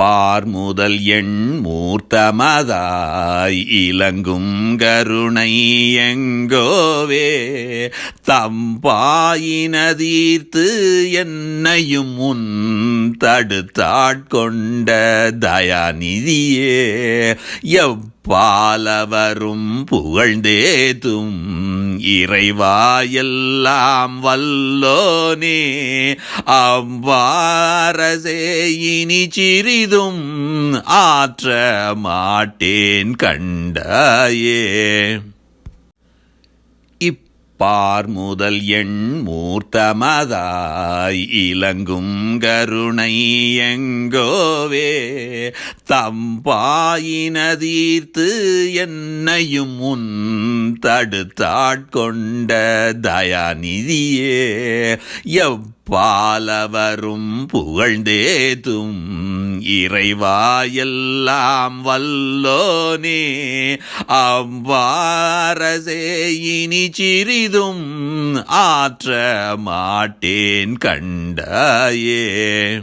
பார் முதல் எண் மூர்த்தமதாய் இலங்கும் கருணை எங்கோவே. தம்பாயினதீர்த்து என்னையும் முன் தடுத்தாட்கொண்ட தயாநிதியே. எப்பாலவரும் புகழ்ந்தேதும் இறைவா எல்லாம் வல்லோனே அவ்வாரசே இனி சிறிதும் ஆற்ற மாட்டேன் கண்டாயே பார் முதல் எண் மூர்த்தமதாய் இலங்கும் கருணை எங்கோவே. தம்பாயினதீர்த்து என்னையும் முன் தடுத்தாட்கொண்ட தயாநிதியே. எவ் பாலவரும் புகழ்ந்தேதும் இறைவாயெல்லாம் வல்லோனே. அவ்வாரசே இனி சிறிதும் ஆற்ற மாட்டேன் கண்டாயே.